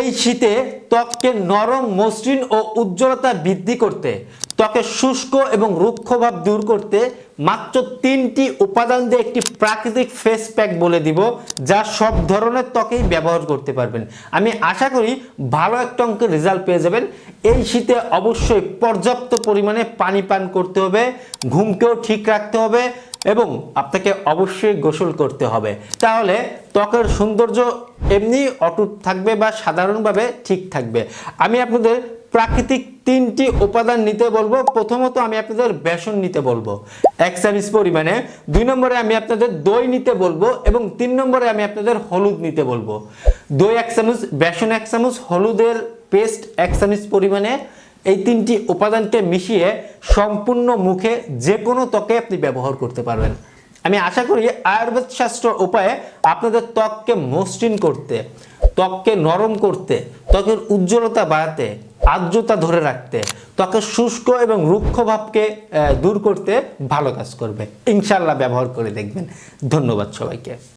এই শীতে ত্বককে নরম, মসৃণ ও উজ্জ্বলতা বৃদ্ধি করতে ত্বকের শুষ্ক এবং রুক্ষভাব দূর করতে মাত্র তিনটি উপাদান দিয়ে একটি প্রাকৃতিক ফেস প্যাক বলে দিব, যা সব ধরনের ত্বকেই ব্যবহার করতে পারবেন। আমি আশা করি ভালো একটা অঙ্কের রেজাল্ট পেয়ে যাবেন। এই শীতে অবশ্যই পর্যাপ্ত পরিমাণে পানি পান করতে হবে, ঘুমকেও ঠিক রাখতে হবে এবং আপনাকে অবশ্যই গোসল করতে হবে। তাহলে ত্বকের সৌন্দর্য এমনি অটুট থাকবে বা সাধারণভাবে ঠিক থাকবে। আমি আপনাদের প্রাকৃতিক তিনটি উপাদান নিতে বলব। প্রথমত আমি আপনাদের বেসন নিতে বলব। এক চামচ পরিমাণে। দুই নম্বরে আমি আপনাদের দই নিতে বলব এবং তিন নম্বরে আমি আপনাদের হলুদ নিতে বলব। দই এক চামচ, বেসন এক চামচ, হলুদের পেস্ট এক চামচ পরিমাণে। এই তিনটি উপাদানকে মিশিয়ে সম্পূর্ণ মুখে যে কোনো ত্বকে আপনি ব্যবহার করতে পারবেন। আমি আশা করি আয়ুর্বেদ শাস্ত্র উপায়ে আপনাদের ত্বককে মসৃণ করতে, ত্বককে নরম করতে, ত্বকের উজ্জ্বলতা বাড়াতে, আর্দ্রতা ধরে রাখতে, ত্বকের শুষ্ক এবং রুক্ষ ভাবকে দূর করতে ভালো কাজ করবে। ইনশাল্লাহ ব্যবহার করে দেখবেন। ধন্যবাদ সবাইকে।